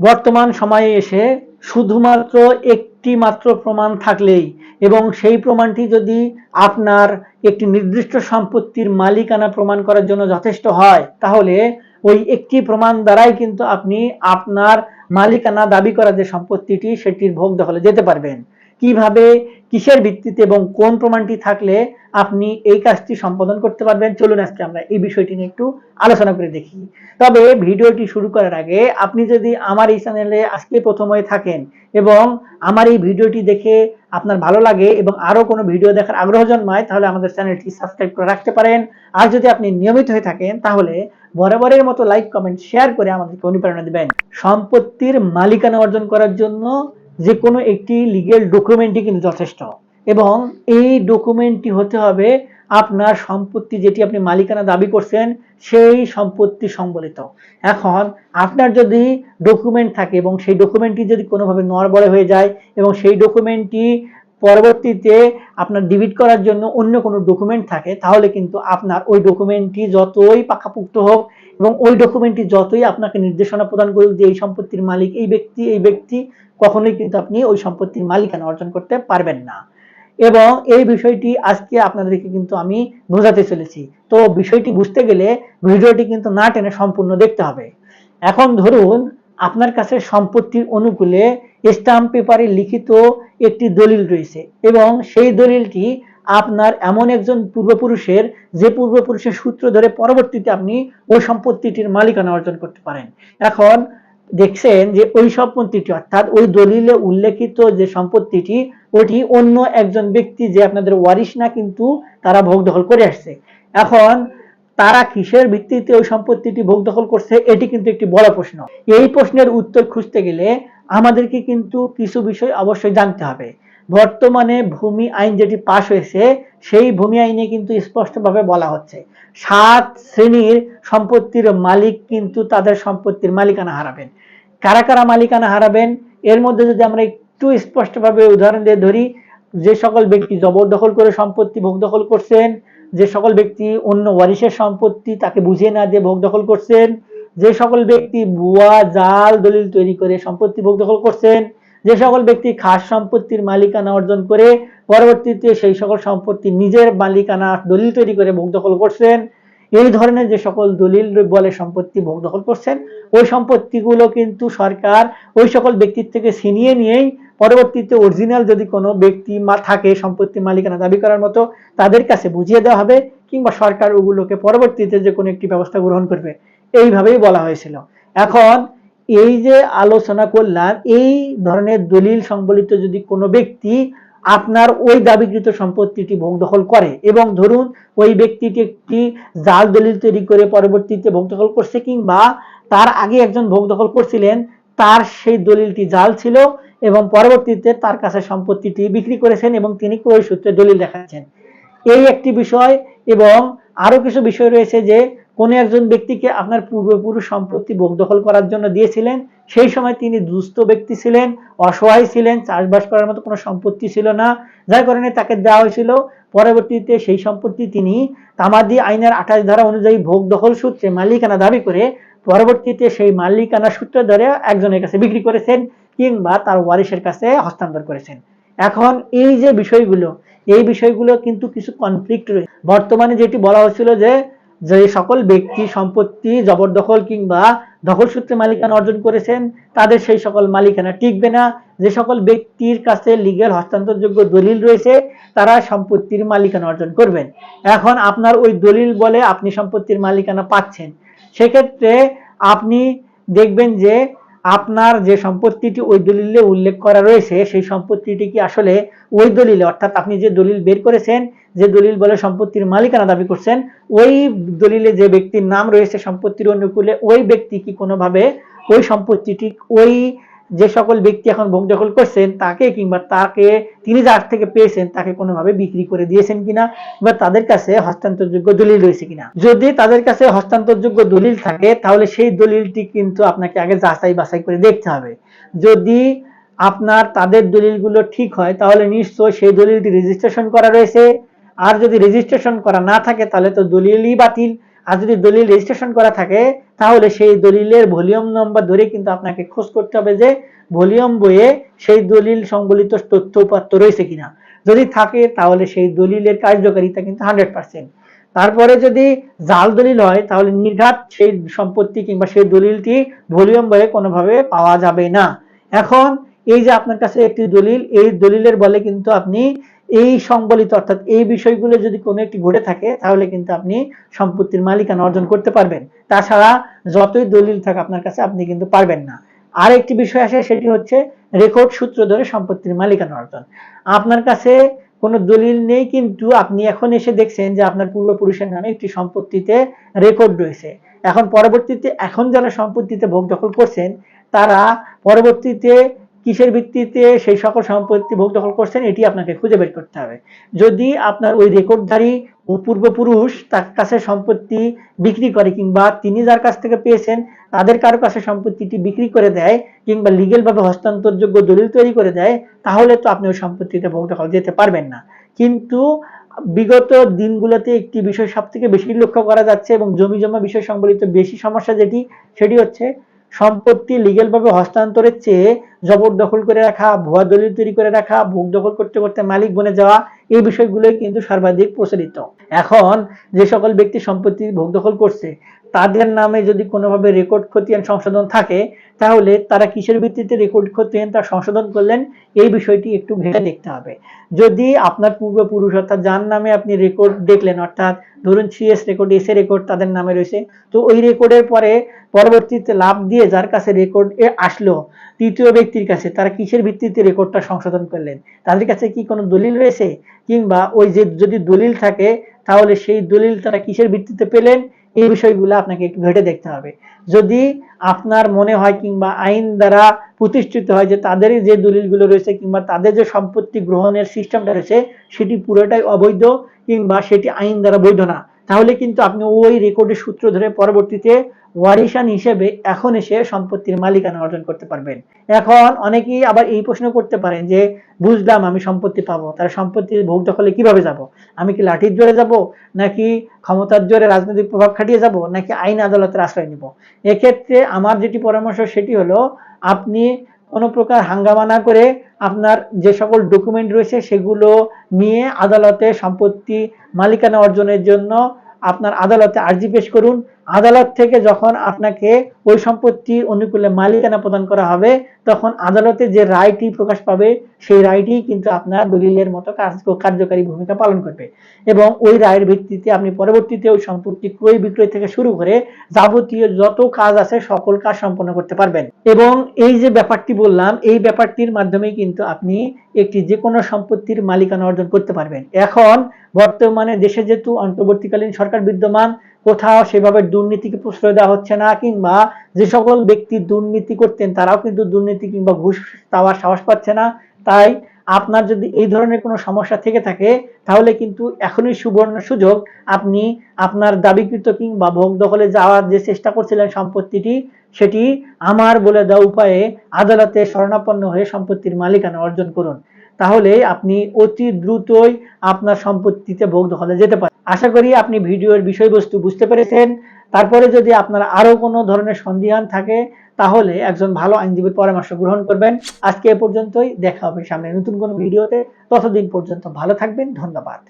বর্তমান সময়ে এসে শুধুমাত্র একটি মাত্র প্রমাণ থাকলেই এবং সেই প্রমাণটি যদি আপনার একটি নির্দিষ্ট সম্পত্তির মালিকানা প্রমাণ করার জন্য যথেষ্ট হয়, তাহলে ওই একটি প্রমাণ দ্বারাই কিন্তু আপনি আপনার মালিকানা দাবি করা যে সম্পত্তিটি, সেটির ভোগ দখলে যেতে পারবেন। কীভাবে কিসের ভিত্তিতে এবং কোন প্রমাণটি থাকলে আপনি এই কাজটি সম্পাদন করতে পারবেন? চলুন আজকে আমরা এই বিষয়টি নিয়ে একটু আলোচনা করে দেখি। তবে ভিডিওটি শুরু করার আগে আপনি যদি আমার এই চ্যানেলে আজকে প্রথম হয়ে থাকেন এবং আমার এই ভিডিওটি দেখে আপনার ভালো লাগে এবং আরও কোনো ভিডিও দেখার আগ্রহ জন্মায়, তাহলে আমাদের চ্যানেলটি সাবস্ক্রাইব করে রাখতে পারেন। আর যদি আপনি নিয়মিত হয়ে থাকেন, তাহলে বরাবরের মতো লাইক, কমেন্ট, শেয়ার করে আমাদেরকে অনুপ্রেরণা দেবেন। সম্পত্তির মালিকানা অর্জন করার জন্য যে কোনো একটি লিগেল ডকুমেন্টই কিন্তু যথেষ্ট। এবং এই ডকুমেন্টটি হতে হবে আপনার সম্পত্তি যেটি আপনি মালিকানা দাবি করছেন, সেই সম্পত্তি সম্বলিত। এখন আপনার যদি ডকুমেন্ট থাকে এবং সেই ডকুমেন্টটি যদি কোনোভাবে নড়বড়ে হয়ে যায় এবং সেই ডকুমেন্টটি পরবর্তীতে আপনার ডিবিট করার জন্য অন্য কোনো ডকুমেন্ট থাকে, তাহলে কিন্তু আপনার ওই ডকুমেন্টটি যতই পাকাপুক্ত হোক এবং ওই ডকুমেন্টটি যতই আপনাকে নির্দেশনা প্রদান করুক যে এই সম্পত্তির মালিক এই ব্যক্তি এই ব্যক্তি, কখনোই কিন্তু আপনি ওই সম্পত্তির মালিকানা অর্জন করতে পারবেন না। এবং এই বিষয়টি আজকে আপনাদেরকে কিন্তু আমি বোঝাতে চলেছি। তো বিষয়টি বুঝতে গেলে ভিডিওটি কিন্তু না টেনে সম্পূর্ণ দেখতে হবে। এখন ধরুন আপনার কাছে সম্পত্তির অনুকূলে স্টাম্প পেপারে লিখিত একটি দলিল রয়েছে এবং সেই দলিলটি আপনার এমন একজন পূর্বপুরুষের যে পূর্বপুরুষের সূত্র ধরে পরবর্তীতে আপনি ওই সম্পত্তিটির মালিকানা অর্জন করতে পারেন। এখন দেখছেন যে ওই সম্পত্তিটি অর্থাৎ ওই দলিলে উল্লেখিত যে সম্পত্তিটি, ওটি অন্য একজন ব্যক্তি যে আপনাদের ওয়ারিশ না কিন্তু তারা ভোগ দখল করে আসছে। এখন তারা কিসের ভিত্তিতে ওই সম্পত্তিটি ভোগ দখল করছে, এটি কিন্তু একটি বড় প্রশ্ন। এই প্রশ্নের উত্তর খুঁজতে গেলে আমাদেরকে কিন্তু কিছু বিষয় অবশ্যই জানতে হবে। বর্তমানে ভূমি আইন যেটি পাশ হয়েছে, সেই ভূমি আইনে কিন্তু স্পষ্টভাবে বলা হচ্ছে, সাত শ্রেণির সম্পত্তির মালিক কিন্তু তাদের সম্পত্তির মালিকানা হারাবেন। কারা কারা মালিকানা হারাবেন? এর মধ্যে যদি আমরা একটু স্পষ্টভাবে উদাহরণ দিয়ে ধরি, যে সকল ব্যক্তি জবরদখল করে সম্পত্তি ভোগ দখল করছেন, যে সকল ব্যক্তি অন্য ওয়ারিশের সম্পত্তি তাকে বুঝিয়ে না দিয়ে ভোগ দখল করছেন যে সকল ব্যক্তি বুয়া জাল, দলিল তৈরি করে সম্পত্তি ভোগ দখল করছেন, যে সকল ব্যক্তি খাস সম্পত্তির মালিকানা অর্জন করে, পরবর্তীতে সেই সকল সম্পত্তি নিজের মালিকানা দলিল তৈরি করে ভোগ দখল করছেন, এই ধরনের যে সকল দলিল বলে সম্পত্তি ভোগ দখল করছেন, ওই সম্পত্তিগুলো কিন্তু সরকার ওই সকল ব্যক্তির থেকে ছিনিয়ে নিয়েই পরবর্তীতে অরিজিনাল যদি কোনো ব্যক্তি থাকে সম্পত্তি মালিকানা দাবি করার মতো, তাদের কাছে বুঝিয়ে দেওয়া হবে কিংবা সরকার ওগুলোকে পরবর্তীতে যে কোনো একটি ব্যবস্থা গ্রহণ করবে। এইভাবেই বলা হয়েছিল। এখন এই যে আলোচনা করলাম, এই ধরনের দলিল সম্বলিত যদি কোনো ব্যক্তি আপনার ওই দাবিকৃত সম্পত্তিটি ভোগ দখল করে এবং ধরুন ওই ব্যক্তিটি একটি জাল দলিল তৈরি করে পরবর্তীতে ভোগ দখল করছে কিংবা তার আগে একজন ভোগ দখল করছিলেন, তার সেই দলিলটি জাল ছিল এবং পরবর্তীতে তার কাছে সম্পত্তিটি বিক্রি করেছেন এবং তিনি ওই সূত্রে দলিল দেখাচ্ছেন। এই একটি বিষয় এবং আরও কিছু বিষয় রয়েছে যে কোন একজন ব্যক্তিকে আপনার পূর্বপুরুষ সম্পত্তি দখল করার জন্য দিয়েছিলেন, সেই সময় তিনি দুস্থ ব্যক্তি ছিলেন, অসহায় ছিলেন, চাষবাস করার মতো কোনো সম্পত্তি ছিল না। যার কারণে তাকে দেওয়া হয়েছিল। পরবর্তীতে সেই সম্পত্তি তিনি তামাদি আইনের আঠাশ ধারা অনুযায়ী ভোগ দখল সূত্রে মালিকানা দাবি করে পরবর্তীতে সেই মালিকানা সূত্র ধরে একজনের কাছে বিক্রি করেছেন কিংবা তার ওয়ারিশের কাছে হস্তান্তর করেছেন। এখন এই যে বিষয়গুলো, এই বিষয়গুলো কিন্তু কিছু কনফ্লিক্ট রয়েছে বর্তমানে যেটি বলা হচ্ছিল যে যে সকল ব্যক্তি সম্পত্তি জবরদখল কিংবা দখল সূত্রে মালিকানা অর্জন করেছেন, তাদের সেই সকল মালিকানা টিকবে না। যে সকল ব্যক্তির কাছে লিগেল হস্তান্তরযোগ্য দলিল রয়েছে, তারা সম্পত্তির মালিকানা অর্জন করবেন। এখন আপনার ওই দলিল বলে আপনি সম্পত্তির মালিকানা পাচ্ছেন। সেক্ষেত্রে আপনি দেখবেন যে আপনার যে সম্পত্তিটি ওই দলিলে উল্লেখ করা রয়েছে, সেই সম্পত্তিটি কি আসলে ওই দলিলে, অর্থাৎ আপনি যে দলিল বের করেছেন যে দলিল বলে সম্পত্তির মালিকানা দাবি করছেন, ওই দলিলে যে ব্যক্তির নাম রয়েছে সম্পত্তির অনুকূলে, ওই ব্যক্তি কি কোনোভাবে ওই সম্পত্তিটি, ওই যে সকল ব্যক্তি এখন ভোগ দখল করছেন, তাকে কিংবা তাকে তিনি যার থেকে পেয়েছেন, তাকে কোনোভাবে বিক্রি করে দিয়েছেন কিনা বা তাদের কাছে হস্তান্তরযোগ্য দলিল রয়েছে কিনা? যদি তাদের কাছে হস্তান্তরযোগ্য দলিল থাকে, তাহলে সেই দলিলটি কিন্তু আপনাকে আগে যাচাই বাছাই করে দেখতে হবে। যদি আপনার তাদের দলিলগুলো ঠিক হয়, তাহলে নিশ্চয় সেই দলিলটি রেজিস্ট্রেশন করা রয়েছে। আর যদি রেজিস্ট্রেশন করা না থাকে, তাহলে তো দলিলই বাতিল। আর যদি দলিল রেজিস্ট্রেশন করা থাকে, তাহলে সেই দলিলের ভলিউম নম্বর ধরে কিন্তু আপনাকে খোঁজ করতে হবে যে ভলিউম বইয়ে সেই দলিল সংবলিত তথ্য উপাত্ত রয়েছে কিনা। যদি থাকে, তাহলে সেই দলিলের কার্যকারিতা কিন্তু হান্ড্রেড পার্সেন্ট তারপরে যদি জাল দলিল হয়, তাহলে নির্ঘাত সেই সম্পত্তি কিংবা সেই দলিলটি ভলিউম বইয়ে কোনোভাবে পাওয়া যাবে না। এখন এই যে আপনার কাছে একটি দলিল, এই দলিলের বলে কিন্তু আপনি এই সংবলিত, অর্থাৎ এই বিষয়গুলো যদি কোনো একটি ঘটে থাকে, তাহলে কিন্তু আপনি সম্পত্তির মালিকানা অর্জন করতে পারবেন। তাছাড়া যতই দলিল থাকে আপনার কাছে, আপনি কিন্তু পারবেন না। আর একটি বিষয় আসে, সেটি হচ্ছে রেকর্ড সূত্র ধরে সম্পত্তির মালিকানা অর্জন। আপনার কাছে কোনো দলিল নেই, কিন্তু আপনি এখন এসে দেখছেন যে আপনার পূর্বপুরুষের নামে একটি সম্পত্তিতে রেকর্ড রয়েছে। এখন পরবর্তীতে, এখন যারা সম্পত্তিতে ভোগ দখল করছেন, তারা পরবর্তীতে কিসের ভিত্তিতে সেই সকল সম্পত্তি ভোগ দখল করছেন এটি আপনাকে খুঁজে বের করতে হবে। যদি আপনার ওই রেকর্ডধারী ও পূর্বপুরুষ তার কাছে সম্পত্তি বিক্রি করে কিংবা তিনি যার কাছ থেকে পেয়েছেন, তাদের কারও কাছে সম্পত্তিটি বিক্রি করে দেয় কিংবা লিগেল ভাবে হস্তান্তরযোগ্য দলিল তৈরি করে দেয়, তাহলে তো আপনি ওই সম্পত্তিতে ভোগ দখল যেতে পারবেন না। কিন্তু বিগত দিনগুলোতে একটি বিষয় সব থেকে বেশি লক্ষ্য করা যাচ্ছে এবং জমি জমা বিষয় সংবলিত বেশি সমস্যা যেটি, সেটি হচ্ছে সম্পত্তি লিগেল ভাবে হস্তান্তরের চেয়ে জবরদখল করে রাখা, ভুয়া দলিল তৈরি করে রাখা, ভোগ দখল করতে করতে মালিক বনে যাওয়া, এই বিষয়গুলোই কিন্তু সর্বাধিক প্রচলিত। এখন যে সকল ব্যক্তি সম্পত্তি ভোগ দখল করছে তাদের নামে যদি কোনোভাবে রেকর্ড খতিয়ান সংশোধন থাকে, তাহলে তারা কিসের ভিত্তিতে রেকর্ড খতিয়ান তা সংশোধন করলেন, এই বিষয়টি একটু ভেবে দেখতে হবে। যদি আপনার পূর্বপুরুষ অর্থাৎ যার নামে আপনি রেকর্ড দেখলেন, অর্থাৎ ধরুন সিএস রেকর্ড এস রেকর্ড তাদের নামে রয়েছে, তো ওই রেকর্ডের পরে পরবর্তীতে লাভ দিয়ে যার কাছে রেকর্ড এ আসলো, তৃতীয় ব্যক্তির কাছে, তারা কিসের ভিত্তিতে রেকর্ডটা সংশোধন করলেন? তাদের কাছে কি কোনো দলিল রয়েছে? কিংবা ওই যে যদি দলিল থাকে, তাহলে সেই দলিল তারা কিসের ভিত্তিতে পেলেন? এই বিষয়গুলো আপনাকে একটু ঘেটে দেখতে হবে। যদি আপনার মনে হয় কিংবা আইন দ্বারা প্রতিষ্ঠিত হয় যে তাদেরই যে দলিলগুলো রয়েছে কিংবা তাদের যে সম্পত্তি গ্রহণের সিস্টেমটা রয়েছে, সেটি পুরোটাই অবৈধ কিংবা সেটি আইন দ্বারা বৈধ না। তাহলে কিন্তু আপনি ওই রেকর্ডের সূত্র ধরে পরবর্তীতে ওয়ারিশান হিসেবে এখন এসে সম্পত্তির মালিকানা অর্জন করতে পারবেন। এখন অনেকেই আবার এই প্রশ্ন করতে পারেন যে, বুঝলাম আমি সম্পত্তি পাবো, তার সম্পত্তি ভোগ দখলে কীভাবে যাব? আমি কি লাঠির জোরে যাব, নাকি ক্ষমতার জোরে রাজনৈতিক প্রভাব খাটিয়ে যাব, নাকি আইন আদালতের আশ্রয় নিব? এক্ষেত্রে আমার যেটি পরামর্শ সেটি হলো, আপনি কোনো প্রকার হাঙ্গামা না করে আপনার যে সকল ডকুমেন্ট রয়েছে সেগুলো নিয়ে আদালতে সম্পত্তি মালিকানা অর্জনের জন্য আপনার আদালতে আর্জি পেশ করুন। আদালত থেকে যখন আপনাকে ওই সম্পত্তির অনুকূলে মালিকানা প্রদান করা হবে, তখন আদালতে যে রায়টি প্রকাশ পাবে, সেই রায়টি কিন্তু আপনার দলিলের মতো কার্য- কার্যকারী ভূমিকা পালন করবে। এবং ওই রায়ের ভিত্তিতে আপনি পরবর্তীতে ওই সম্পত্তি ক্রয় বিক্রয় থেকে শুরু করে যাবতীয় যত কাজ আছে, সকল কাজ সম্পন্ন করতে পারবেন। এবং এই যে ব্যাপারটি বললাম, এই ব্যাপারটির মাধ্যমে কিন্তু আপনি একটি যে কোনো সম্পত্তির মালিকানা অর্জন করতে পারবেন। এখন বর্তমানে দেশে যেহেতু অন্তর্বর্তীকালীন সরকার বিদ্যমান কোথাও সেভাবে দুর্নীতিকে প্রশ্রয় দেওয়া হচ্ছে না, কিংবা যে সকল ব্যক্তি দুর্নীতি করতেন, তারাও কিন্তু দুর্নীতি কিংবা ঘুষ পাওয়ার সাহস পাচ্ছে না। তাই আপনার যদি এই ধরনের কোনো সমস্যা থেকে থাকে, তাহলে কিন্তু এখনই সুবর্ণ সুযোগ আপনি আপনার দাবিকৃত কিংবা ভোগ দখলে যাওয়ার যে চেষ্টা করছিলেন সম্পত্তিটি, সেটি আমার বলে দেওয়া উপায়ে আদালতে শরণাপন্ন হয়ে সম্পত্তির মালিকানা অর্জন করুন। তাহলে আপনি অতি দ্রুতই আপনার সম্পত্তিতে ভোগ দখলে যেতে পারেন আশা করি আপনি ভিডিওর বিষয়বস্তু বুঝতে পেরেছেন। তারপরে যদি আপনার আরও কোনো ধরনের সন্দেহান থাকে, তাহলে একজন ভালো আইনজীবীর পরামর্শ গ্রহণ করবেন। আজকে এ পর্যন্তই, দেখা হবে সামনে নতুন কোনো ভিডিওতে। ততদিন পর্যন্ত ভালো থাকবেন, ধন্যবাদ।